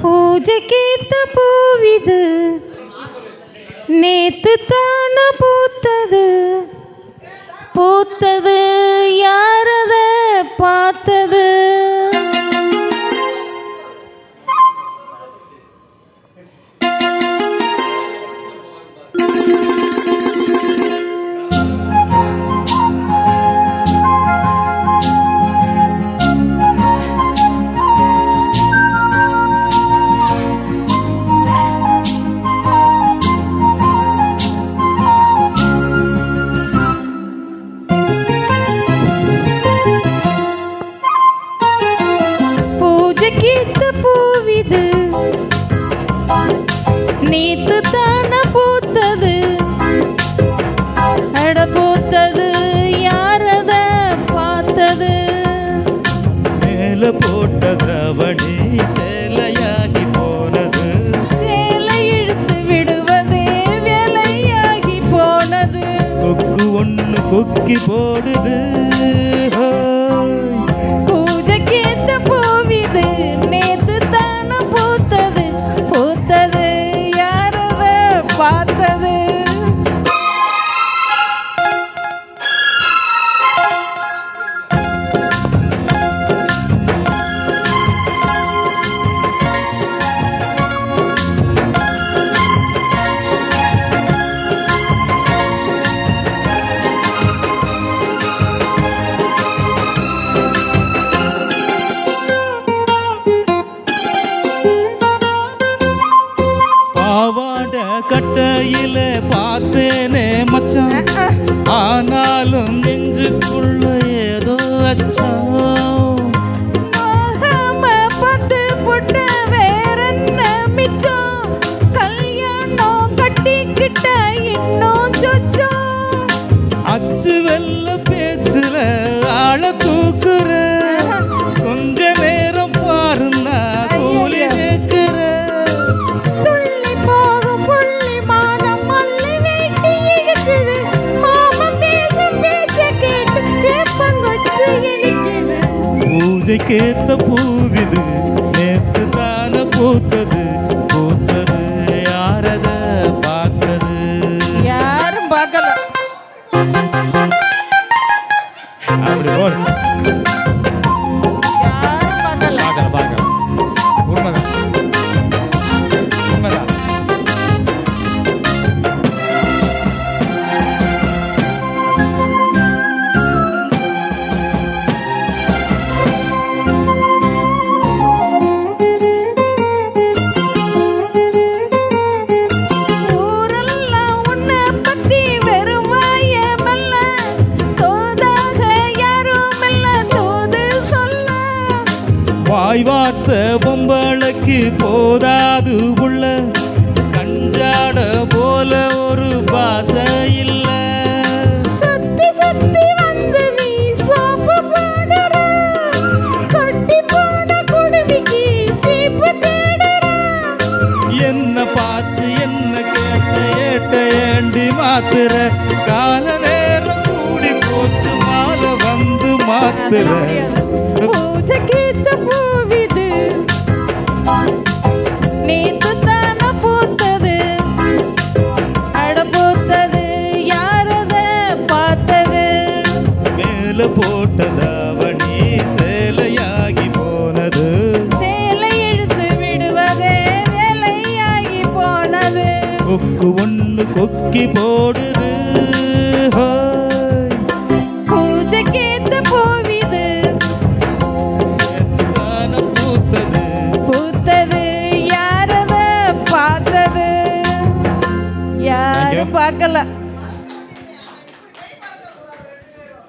பூஜைக்கேத்த பூவிது நேத்து தான நேத்து தான பூத்தது. அட பூத்தது யாரத பார்த்தது? மேல போட்ட திரவணி சேலையாகி போனது. சேலை இழுத்து விடுவதே வேலையாகி போனது. கொக்கு ஒண்ணு கொக்கி போடுது. பாவாட கட்டையில பார்த்தேனே மச்சான். ஆனாலும் நெஞ்சுக்குள்ள ஏதோ மோகம பத்து புட்ட வேறென்ன மிச்சம்? கல்யாணம் கட்டிக்கிட்ட இன்னும் சொச்சம். அச்சு வெல்ல பூஜைக்கேத்த பூவிது நேத்து தான பூத்தது பூத்தது யாரத பார்த்தது? யாரும் பார்க்கல. அப்படி போடு. வாய் வார்த்த பொம்பளைக்கு போதாது உள்ள. கஞ்சாட போல ஒரு பாசை இல்ல. சுத்தி சுத்தி வந்து நீ சோப்பு போடுற. கொட்டி போன குடுமிக்கு சீப்பு தேடுற. என்ன பார்த்து என்ன கேட்ட ஏட்ட ஏண்டி மாத்துற. கால நேரம் கூடி போச்சு மாலை வந்து மாத்துற. மேல போட்டதாவணி சேலையாகி போனது. சேலை இழுத்து விடுவதே வேலையாகி போனது. கொக்கு ஒண்ணு கொக்கி போடுது. பூஜைக்கேத்த பூவிது. பூத்தது. பூத்தது யாரத பார்த்தது? யாரும் பார்க்கல.